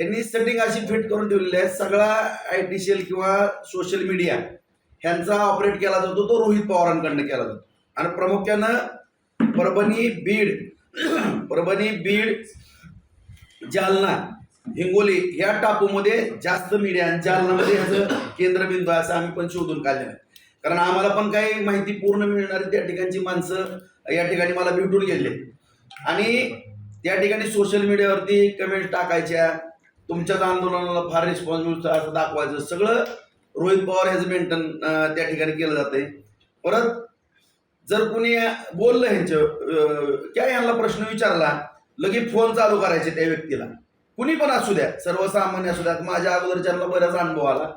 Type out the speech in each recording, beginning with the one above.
यांनी सेटिंग अशी फिट करून ठेवलेली आहे. सगळा आय टी सेल किंवा सोशल मीडिया ह्यांचा ऑपरेट केला जातो. तो रोहित पवारांकडनं केला जातो. आणि प्रामुख्यानं परभणी बीड परभणी बीड जालना हिंगोली ह्या टापूमध्ये जास्त मीडिया जालनामध्ये ह्याचं केंद्रबिंदू आहे असं आम्ही पण शोधून काढलेलं आहे. कारण आम्हाला पण काही माहिती पूर्ण मिळणारी त्या ठिकाणची माणसं या ठिकाणी मला भेटून गेले. आणि त्या ठिकाणी सोशल मीडियावरती कमेंट टाकायच्या. तुमच्याच आंदोलनाला फार रिस्पॉन्सिबल असं दाखवायचं. सगळं रोहित पवार ह्याचं मेंटेन त्या ठिकाणी केलं जातंय. परत जर कोणी बोललं ह्यांचं काय यांना प्रश्न विचारला लगेच फोन चालू करायचे त्या व्यक्तीला. कुणी पण असू द्या सर्वसामान्य असू द्यात. माझ्या अगोदरच्यांना बराच अनुभव आला.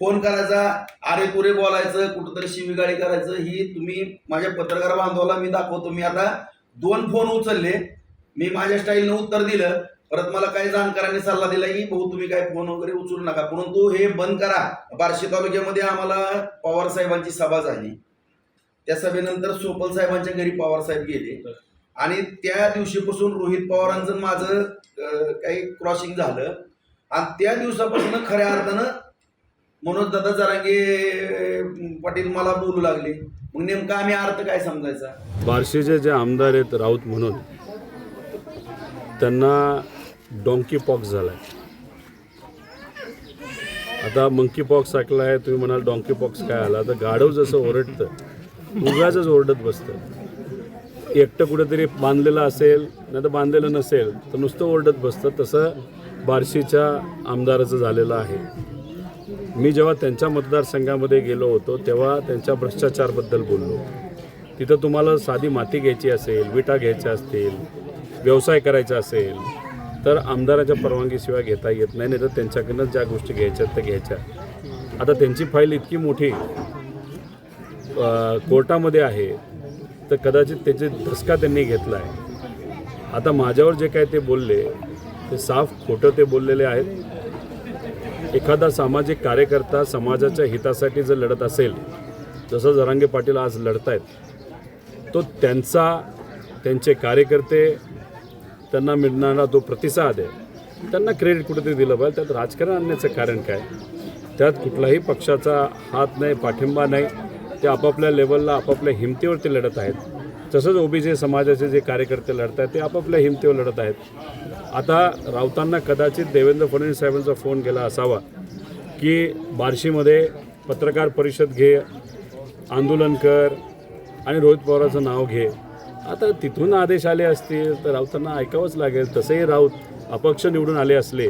फोन करायचा आरे पुरे बोलायचं कुठंतरी शिवीगाळी करायचं ही तुम्ही माझ्या पत्रकार बांधवाला मी दाखवतो. मी आता दोन फोन उचलले. मी माझ्या स्टाईलनं उत्तर दिलं. परत मला काही जाणकारांनी सल्ला दिला की भाऊ तुम्ही काय फोन वगैरे उचलू नका. परंतु हे बंद करा. बार्शी तालुक्यामध्ये आम्हाला पवार साहेबांची सभा झाली. त्या सभेनंतर सोपल साहेबांच्या घरी पवार साहेब गेले. आणि त्या दिवशीपासून रोहित पवारांचं माझं काही क्रॉसिंग झालं. आणि त्या दिवसापासून खऱ्या अर्थानं मनोज दादा जरांगे पाटील मला बोलू लागले. मग नेमका आम्ही अर्थ काय समजायचा? बार्शीचे जे आमदार आहेत राऊत म्हणून त्यांना डॉंकी पॉक्स झाला आहे आता मंकी पॉक्स टाकला आहे तुम्ही म्हणाल डॉंकी पॉक्स काय आला. तर गाढव जसं ओरडतं उगाच ओरडत बसतं. एकटं कुठेतरी बांधलेलं असेल नाही तर बांधलेलं नसेल तर नुसतं ओरडत बसतं. तसं बार्शीच्या आमदाराचं झालेलं आहे. मी जेव्हा त्यांच्या मतदारसंघामध्ये गेलो होतो तेव्हा त्यांच्या भ्रष्टाचारबद्दल बोललो. तिथं तुम्हाला साधी माती घ्यायची असेल विटा घ्यायच्या असतील व्यवसाय करायचा असेल तर आमदाराच्या परवानगीशिवाय घेता येत नाही नाही तर त्यांच्याकडनं ज्या गोष्टी घ्यायच्या त्या घ्यायच्या. आता त्यांची फाईल इतकी मोठी कोर्टामध्ये आहे तर कदाचित त्याचे धसका त्यांनी घेतला आहे आता माझ्यावर जे काय ते बोलले ते साफ खोटं ते बोललेले आहेत. एखादा सामाजिक कार्यकर्ता समाजाच्या हितासाठी जर लढत असेल जसं जरांगे पाटील आज लढत आहेत तो त्यांचा त्यांचे कार्यकर्ते त्यांना मिळणारा जो प्रतिसाद आहे त्यांना क्रेडिट कुठेतरी दिलं पाहिजे. त्यात राजकारण आणण्याचं कारण काय? त्यात कुठलाही पक्षाचा हात नाही पाठिंबा नाही. ते आपापल्या लेवलला आपापल्या हिमतीवरती लढत आहेत. तसंच ओबीसी समाजाचे जे कार्यकर्ते लढत आहेत ते आपापल्या हिमतीवर लढत आहेत. आता राऊतांना कदाचित देवेंद्र फडणवीस साहेबांचा फोन गेला असावा की बार्शीमध्ये पत्रकार परिषद घे आंदोलन कर आणि रोहित पवाराचं नाव घे. आता तिथून आदेश आले असतील तर राऊतांना ऐकावंच लागेल. तसेही राऊत अपक्ष निवडून आले असले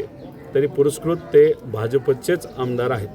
तरी पुरस्कृत ते भाजपचेच आमदार आहेत.